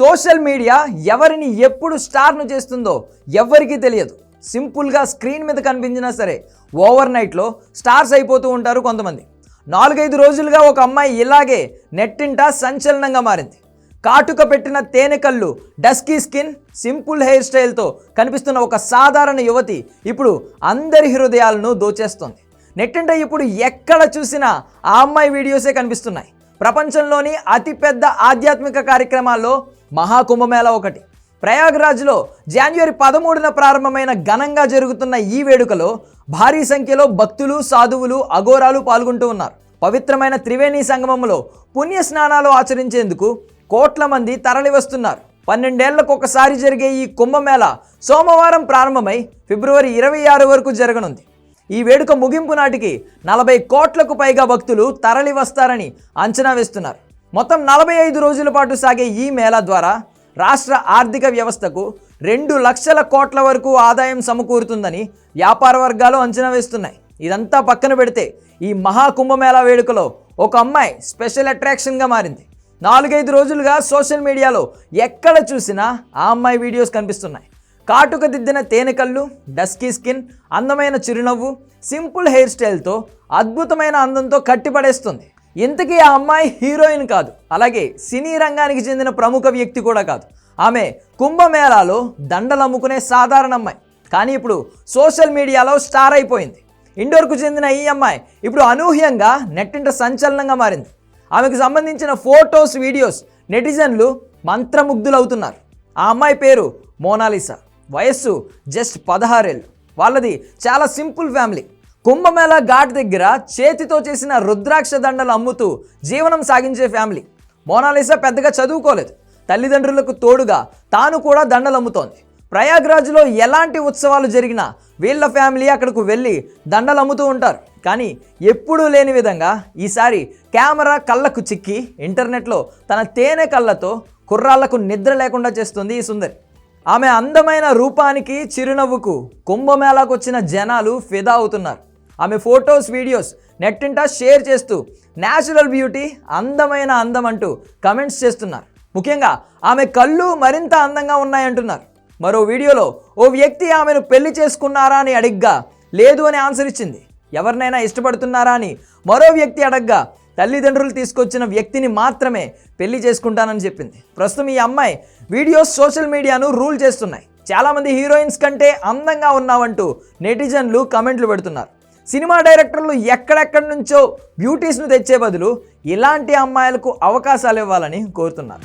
Social media ఎవరిని ఎప్పుడు స్టార్ను చేస్తుందో ఎవరికీ తెలియదు. సింపుల్గా స్క్రీన్ మీద కనిపించినా సరే ఓవర్ నైట్లో స్టార్స్ అయిపోతూ ఉంటారు కొంతమంది. నాలుగైదు రోజులుగా ఒక అమ్మాయి ఇలాగే నెట్టింట సంచలనంగా మారింది. కాటుక పెట్టిన తేనె కళ్ళు డస్కీ స్కిన్ సింపుల్ హెయిర్ స్టైల్తో కనిపిస్తున్న ఒక సాధారణ యువతి ఇప్పుడు అందరి హృదయాలను దోచేస్తోంది. నెట్టింట ఇప్పుడు ఎక్కడ చూసినా ఆ అమ్మాయి వీడియోసే కనిపిస్తున్నాయి. ప్రపంచంలోని అతిపెద్ద ఆధ్యాత్మిక కార్యక్రమాల్లో మహాకుంభమేళ ఒకటి. ప్రయాగ్రాజ్లో జనవరి పదమూడున ప్రారంభమైన ఘనంగా జరుగుతున్న ఈ వేడుకలో భారీ సంఖ్యలో భక్తులు సాధువులు అఘోరాలు పాల్గొంటూ ఉన్నారు. పవిత్రమైన త్రివేణి సంగమంలో పుణ్య స్నానాలు ఆచరించేందుకు కోట్ల మంది తరలివస్తున్నారు. పన్నెండేళ్ళకు ఒకసారి జరిగే ఈ కుంభమేళ సోమవారం ప్రారంభమై ఫిబ్రవరి ఇరవై ఆరు వరకు జరగనుంది. ఈ వేడుక ముగింపు నాటికి నలభై కోట్లకు పైగా భక్తులు తరలి వస్తారని అంచనా వేస్తున్నారు. మొత్తం నలభై ఐదు రోజుల పాటు సాగే ఈ మేళా ద్వారా రాష్ట్ర ఆర్థిక వ్యవస్థకు రెండు లక్షల కోట్ల వరకు ఆదాయం సమకూరుతుందని వ్యాపార వర్గాలు అంచనా వేస్తున్నాయి. ఇదంతా పక్కన పెడితే ఈ మహాకుంభమేళా వేడుకలో ఒక అమ్మాయి స్పెషల్ అట్రాక్షన్గా మారింది. నాలుగైదు రోజులుగా సోషల్ మీడియాలో ఎక్కడ చూసినా ఆ అమ్మాయి వీడియోస్ కనిపిస్తున్నాయి. కాటుక దిద్దిన తేనె కళ్ళు డస్కీ స్కిన్ అందమైన చిరునవ్వు సింపుల్ హెయిర్ స్టైల్తో అద్భుతమైన అందంతో కట్టిపడేస్తుంది. ఇంతకీ ఆ అమ్మాయి హీరోయిన్ కాదు. అలాగే సినీ రంగానికి చెందిన ప్రముఖ వ్యక్తి కూడా కాదు. ఆమె కుంభమేళాలో దండలు అమ్ముకునే సాధారణ అమ్మాయి. కానీ ఇప్పుడు సోషల్ మీడియాలో స్టార్ అయిపోయింది. ఇండోర్కు చెందిన ఈ అమ్మాయి ఇప్పుడు అనూహ్యంగా నెట్టింట సంచలనంగా మారింది. ఆమెకు సంబంధించిన ఫోటోస్ వీడియోస్ నెటిజన్లు మంత్రముగ్ధులవుతున్నారు. ఆ అమ్మాయి పేరు మోనాలిసా. వయస్సు జస్ట్ పదహారేళ్ళు. వాళ్ళది చాలా సింపుల్ ఫ్యామిలీ. కుంభమేళా ఘాట్ దగ్గర చేతితో చేసిన రుద్రాక్ష దండలు అమ్ముతూ జీవనం సాగించే ఫ్యామిలీ. మోనాలిసా పెద్దగా చదువుకోలేదు. తల్లిదండ్రులకు తోడుగా తాను కూడా దండలు అమ్ముతోంది. ప్రయాగ్రాజ్లో ఎలాంటి ఉత్సవాలు జరిగినా వీళ్ళ ఫ్యామిలీ అక్కడకు వెళ్ళి దండలు అమ్ముతూ ఉంటారు. కానీ ఎప్పుడూ లేని విధంగా ఈసారి కెమెరా కళ్ళకు చిక్కి ఇంటర్నెట్లో తన తేనె కళ్ళతో కుర్రాళ్ళకు నిద్ర లేకుండా చేస్తుంది ఈ సుందరి. ఆమె అందమైన రూపానికి చిరునవ్వుకు కుంభమేళాకు వచ్చిన జనాలు ఫిదా అవుతున్నారు. ఆమె ఫొటోస్ వీడియోస్ నెట్టింటా షేర్ చేస్తూ న్యాచురల్ బ్యూటీ అందమైన అందం అంటూ కమెంట్స్ చేస్తున్నారు. ముఖ్యంగా ఆమె కళ్ళు మరింత అందంగా ఉన్నాయంటున్నారు. మరో వీడియోలో ఓ వ్యక్తి ఆమెను పెళ్ళి చేసుకున్నారా అని అడిగ్గా లేదు అని ఆన్సర్ ఇచ్చింది. ఎవరినైనా ఇష్టపడుతున్నారా అని మరో వ్యక్తి అడగ్గా తల్లిదండ్రులు తీసుకొచ్చిన వ్యక్తిని మాత్రమే పెళ్ళి చేసుకుంటానని చెప్పింది. ప్రస్తుతం ఈ అమ్మాయి వీడియోస్ సోషల్ మీడియాను రూల్ చేస్తున్నాయి. చాలామంది హీరోయిన్స్ కంటే అందంగా ఉన్నావంటూ నెటిజన్లు కమెంట్లు పెడుతున్నారు. సినిమా డైరెక్టర్లు ఎక్కడెక్కడి నుంచో బ్యూటీస్ను తెచ్చే బదులు ఇలాంటి అమ్మాయిలకు అవకాశాలు ఇవ్వాలని కోరుతున్నారు.